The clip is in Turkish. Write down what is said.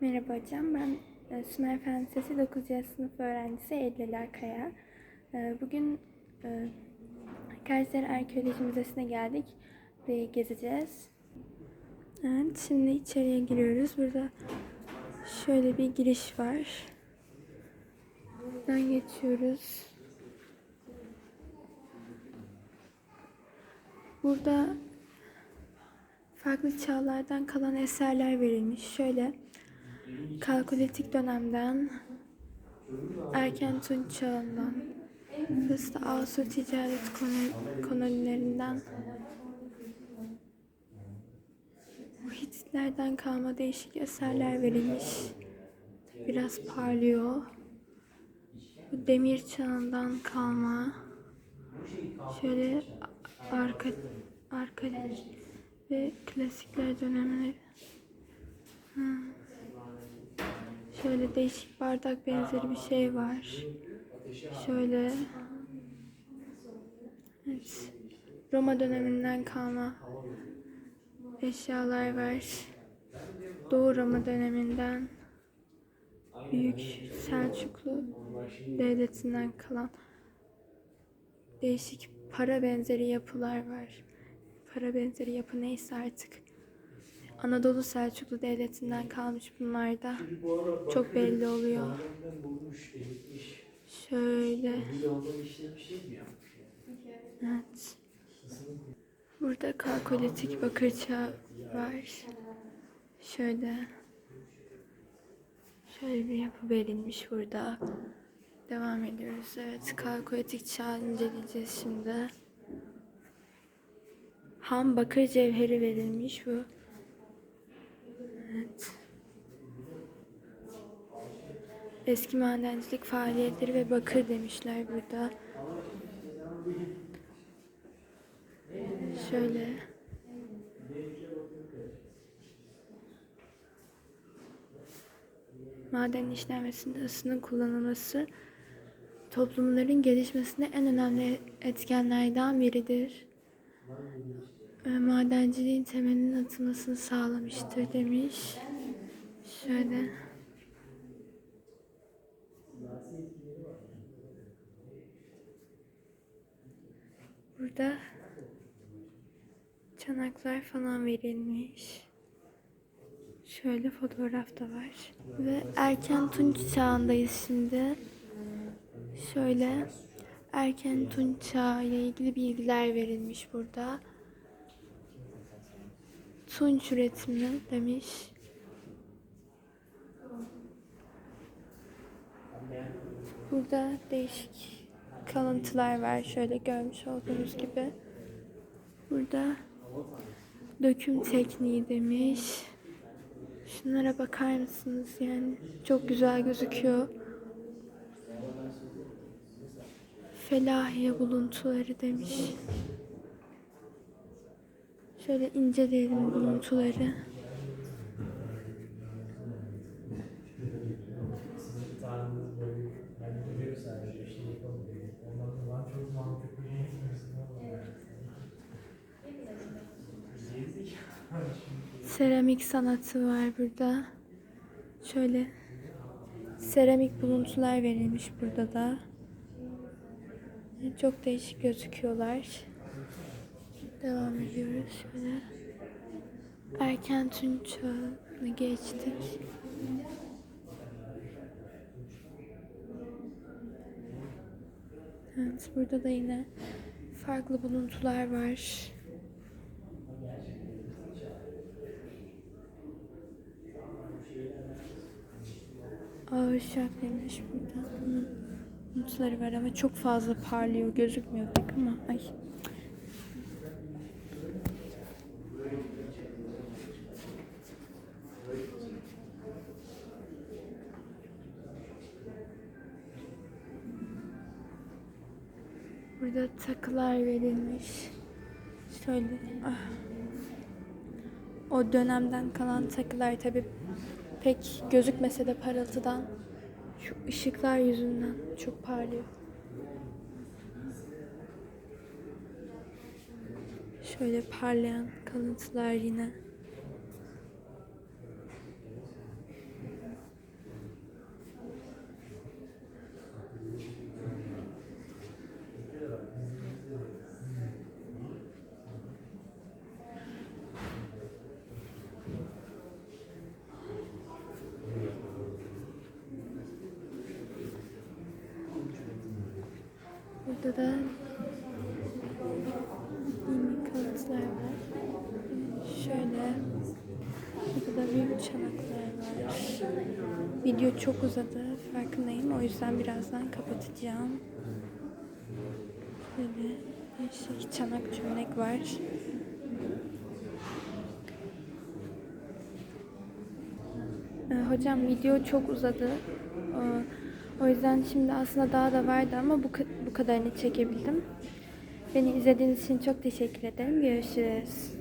Merhaba hocam, ben e, Sümer Fen Lisesi 9. sınıf öğrencisi Edlila Kaya. E, Bugün e, Kayseri Arkeoloji Müzesi'ne geldik ve gezeceğiz. Evet, şimdi içeriye giriyoruz. Burada şöyle bir giriş var. Buradan geçiyoruz. Burada farklı çağlardan kalan eserler verilmiş. Şöyle Kalkolitik dönemden, erken Tunç çağından, Fıstık Asur ticaret kolo- kolonilerinden, bu Hititlerden kalma değişik eserler verilmiş. Biraz parlıyor. Bu demir çağından kalma. Şöyle arka arka ve klasikler dönemleri. Şöyle değişik bardak benzeri bir şey var. Şöyle evet. Roma döneminden kalma eşyalar var. Doğu Roma döneminden Büyük Selçuklu devletinden kalan değişik para benzeri yapılar var. Para benzeri yapı neyse artık. Anadolu Selçuklu Devleti'nden kalmış bunlar da. Çok belli oluyor. Şöyle. Evet. Burada kalkolitik bakır çağı var. Şöyle. Şöyle bir yapı verilmiş burada. Devam ediyoruz. Evet, kalkolitik çağı inceleyeceğiz şimdi. Ham bakır cevheri verilmiş bu. Evet. Eski madencilik faaliyetleri ve bakır demişler burada. Şöyle. Maden işlenmesinde ısının kullanılması toplumların gelişmesine en önemli etkenlerden biridir. E, Madenciliğin temelinin atılmasını sağlamıştır demiş. Şöyle. Burada çanaklar falan verilmiş. Şöyle fotoğraf da var. Ve erken Tunç çağındayız şimdi. Şöyle erken Tunç çağı ile ilgili bilgiler verilmiş burada. Tunç üretimi demiş. Burada değişik kalıntılar var. Şöyle görmüş olduğunuz gibi. Burada döküm tekniği demiş. Şunlara bakar mısınız? Yani çok güzel gözüküyor. Felahiye buluntuları demiş. Şöyle inceleyelim buluntuları. Sizin tarzınız böyle yani biliyor sadece bir şey yapamıyor. Ondan sonra çok mantıklı bir şey Seramik sanatı var burada. Şöyle seramik buluntular verilmiş burada da. Çok değişik gözüküyorlar. Devam ediyoruz şöyle. Erken Tunç çağına geçtik. Evet, burada da yine farklı buluntular var. Ağır şark demiş burada. Buluntuları var ama çok fazla parlıyor. Gözükmüyor pek ama. Ay. Burada takılar verilmiş. Şöyle. Ah. O dönemden kalan takılar tabi pek gözükmese de parıltıdan şu ışıklar yüzünden çok parlıyor. Şöyle parlayan kalıntılar yine. Burada da yeni kalıtlar var. Şöyle burada da büyük çanaklar var. Video çok uzadı farkındayım. O yüzden birazdan kapatacağım. Böyle bir şey çanak çömlek var. Ee, Hocam video çok uzadı. Ee, O yüzden şimdi aslında daha da vardı ama bu kadarını çekebildim. Beni izlediğiniz için çok teşekkür ederim. Görüşürüz.